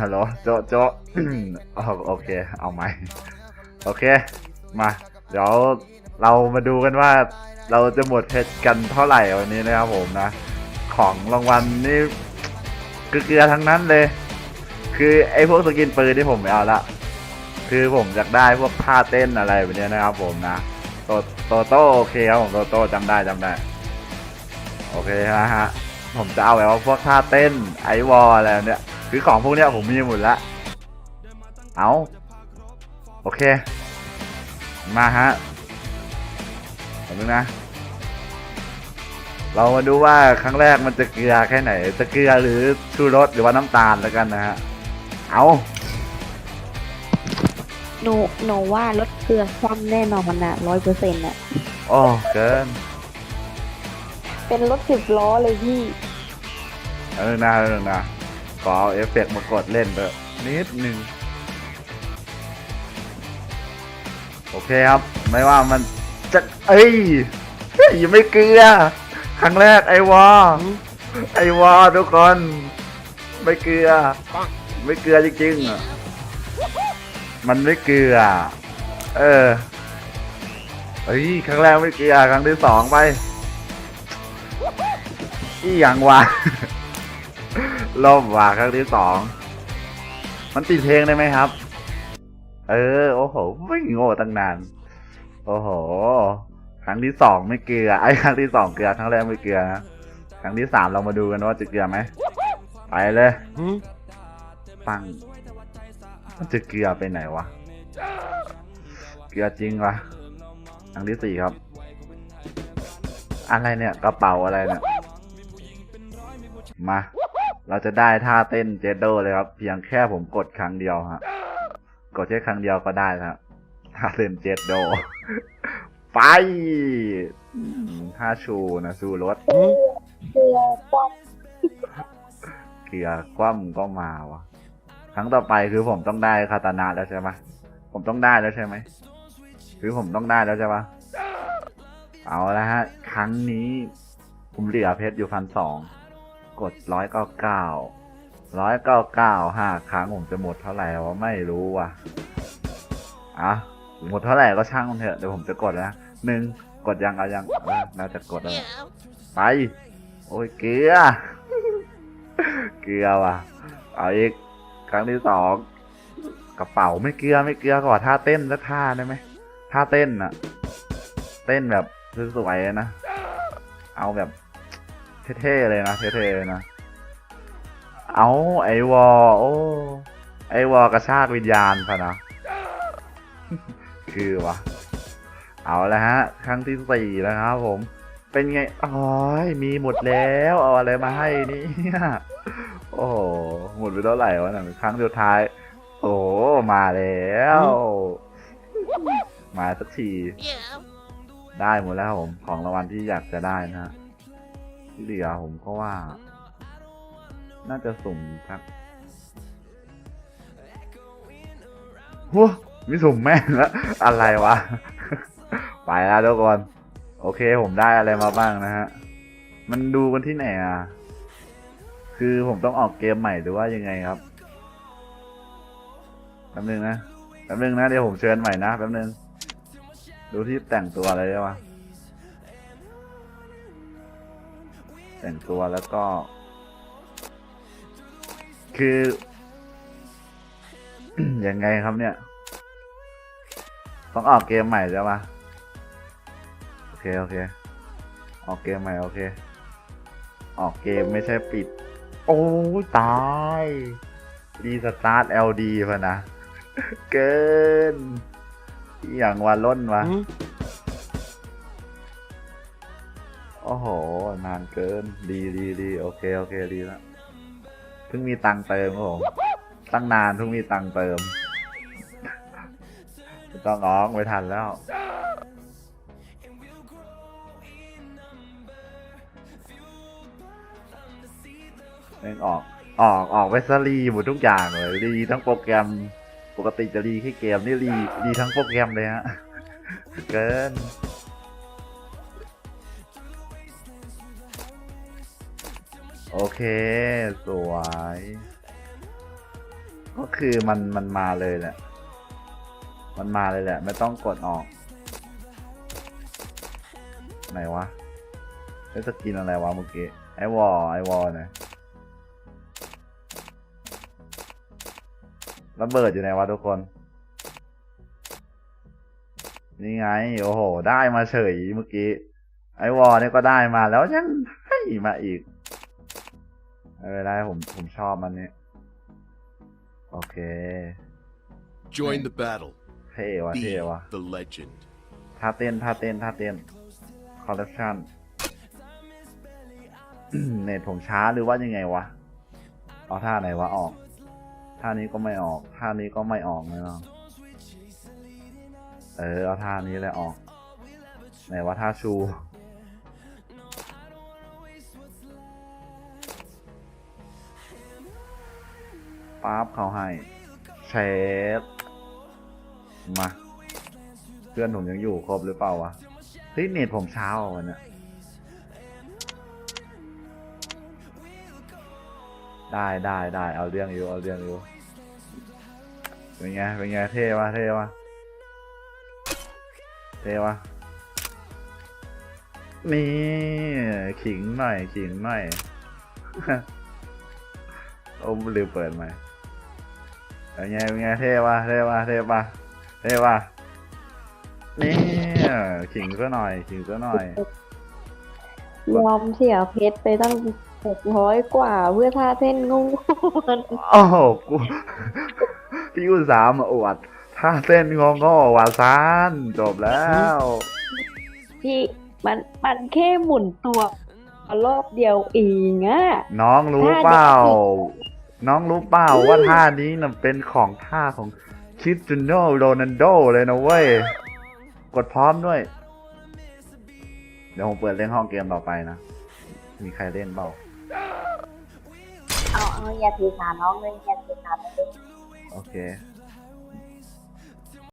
ฮัลโหลโจโจโอเค เอาไหมโอเค มา เดี๋ยวเรามาดูกันว่าเราจะหมดเพชรกันเท่าไหร่วันนี้นะครับผมนะ ของรางวัลนี่เกลือทั้งนั้นเลย คือไอ้พวกสกินปืนที่ผมไม่เอาละคือผมอยากได้พวกท่าเต้นอะไรแบบนี้นะครับผมนะโตโตโตโอเคครับผมโตโตจำได้จำได้ โอเคนะฮะ ผมจะเอาแบบว่าพวกท่าเต้นไอวอลอะไรเนี่ย คือของพวกเนี้ยผมมีหมดละ เอาโอเค มาฮะเห็นไหมนะ เรามาดูว่าครั้งแรกมันจะเกลือแค่ไหน จะเกลือหรือชูรสหรือว่าน้ำตาลแล้วกันนะฮะ เอาหนูหนูว่ารถเกลือคว่ำแน่นอนน่ะร้อยเปอร์เซ็นต์น่ะโอ้เกิน เป็นรถสิบล้อเลยพี่ เออนะเออนะขอเอาเอฟเฟกต์มากดเล่นเถอะนิดหนึ่งโอเคครับ ไม่ว่ามันจะเอ้ยยังไม่เกลือ ครั้งแรกไอวอไอวอทุกคน ไม่เกลือ ไม่เกลือจริงๆมันไม่เกลือ เออเฮ้ยครั้งแรกไม่เกลือ ครั้งที่สองไป อีหยังวะ ล่มว่ะครั้งที่สอง มันติดเพลงได้ไหมครับ เออ โอ้โห ไม่โง่ตั้งนาน โอ้โห ครั้งที่สองไม่เกลือ ไอ้ครั้งที่สองเกลือ ครั้งแรกไม่เกลือนะครั้งที่สามเรามาดูกันว่าจะเกลือไหม ไปเลย ปัง มันจะเกลือไปไหนวะ เกลือจริงวะครั้งที่สี่ครับ อะไรเนี่ย กระเป๋าอะไรเนี่ย มา เราจะได้ท่าเต้นเจโดเลยครับ เพียงแค่ผมกดครั้งเดียวฮะกดแค่ครั้งเดียวก็ได้ครับท่าเต้นเจโด ไปท่าชูนะสู้รถเกลือคว่เกียร์คว่ำก็มาวะครั้งต่อไปคือผมต้องได้คาตานาแล้วใช่ไหมผมต้องได้แล้วใช่ไหมคือผมต้องได้แล้วใช่ปะเอาละฮะ ครั้งนี้ผมเหลือเพชรอยู่พันสอง กดร้อยเก้าเก้าร้อยเก้าเก้าห้าครั้งผมจะหมดเท่าไหร่วะไม่รู้ว่ะอะหมดเท่าไหร่ก็ช่างมันเถอะเดี๋ยวผมจะกดนะหนึ่งกดยังเอายังเออน่าจะกดแล้วไป โอ้ยเกลือ เกลือว่ะ เอาอีกครั้งที่สองกระเป๋าไม่เกลือไม่เกลือก่อนท่าเต้นสักท่าได้ไหมท่าเต้นอะเต้นแบบสวยๆนะ เอาแบบ เท่ๆเลยนะ เท่ๆเลยนะ เอาไอวอโอ้ไอวอกระชากวิญญาณพะนะ คือวะ เอาละฮะ ครั้งที่สี่แล้วครับผม เป็นไงอ๋อมีหมดแล้ว เอาอะไรมาให้นี่โอ้โห หมดไปเท่าไหร่วะหนังครั้งสุดท้าย โอ้โหมาแล้ว มาสักที ได้หมดแล้วผม ของรางวัลที่อยากจะได้นะฮะ ที่เหลือผมก็ว่า น่าจะสุ่มครับหัวมีสุ่มแม่งแล้วอะไรวะ ไปแล้วทุกคนโอเคผมได้อะไรมาบ้างนะฮะ มันดูกันที่ไหนอะ คือผมต้องออกเกมใหม่หรือว่ายังไงครับแป๊บนึงนะแป๊บนึงนะเดี๋ยวผมเชิญใหม่นะแป๊บนึง ดูที่แต่งตัวอะไรได้ปะ แต่งตัวแล้วก็ คือ ยังไงครับเนี่ย ต้องออกเกมใหม่ใช่ปะโอเค โอเค ออกเกมใหม่ โอเค ออกเกมไม่ใช่ปิด โอ้ตายรีสตาร์ท LD พะนะ เกินอย่างวันล้นวะ นานเกิน ดีดีดีโอเคโอเคดีแล้วเพิ่งมีตังเติมครับผมตั้งนานเพิ่งมีตังเติมต้องอ้องไม่ทันแล้วแม่งออกออกออกไปซะรีหมดทุกอย่างเลยรีทั้งโปรแกรมปกติจะรีแค่เกมนี่รีรีทั้งโปรแกรมเลยฮะ เกิน โอเค สวย ก็คือมันมันมาเลยแหละ มันมาเลยแหละ ไม่ต้องกดออก ไหนวะได้สกินอะไรวะเมื่อกี้ ไอวอลไอวอลนะระเบิดอยู่ไหนวะทุกคน นี่ไง โอ้โห ได้มาเฉยเมื่อกี้ ไอวอลนี่ก็ได้มาแล้วยังให้มาอีก ไม่เป็นไรผมผมชอบมันนี่โอเค Join the battle. เท่วะ Be เท่วะ the legend. ท่าเต้นท่าเต้นท่าเต้นคอร์รัปชันเน็ตผมช้าหรือว่ายังไงวะ เอาท่าไหนวะออก ท่านี้ก็ไม่ออก ท่านี้ก็ไม่ออกนะน้องเออเอาท่านี้เลยออก ไหนว่าท่าชู ปั๊บเขาให้เชฟมา เพื่อนผมยังอยู่ครบหรือเปล่าวะเฮ้ยเน็ตผมเช้าวันเนี้ยได้ได้ได้เอาเรื่องอยู่เอาเรื่องอยู่เป็นไงเป็นไงเท่วะเท่วะเท่วะนี่ขิงหน่อยขิงหน่อย โอ้ลืมเปิดไหม เป็นไงเป็นไงเท่วะเท่วะเท่ปะเท่ปะนี่ขิงซะหน่อยขิงซะหน่อย ยอมเสียเพชรไปตั้งหกร้อยกว่าเพื่อท่าเต้นงงๆมันโอ้โหกูพี่อุตสาห์มาอวดถ้าเส้นงงก็วาซานจบแล้ว พี่มันมันแค่หมุนตัวรอบเดียวเองอะน้องรู้เปล่า น้องรู้เปล่าว่าท่านี้น่ะเป็นของท่าของคริสเตียโนโรนัลโดเลยนะเว้ย กดพร้อมด้วย เดี๋ยวผมเปิดเล่นห้องเกมต่อไปนะ มีใครเล่นเปล่าเอาเอาอย่าถือสาน้องเลยอย่าถือสาน้องเลยโอเค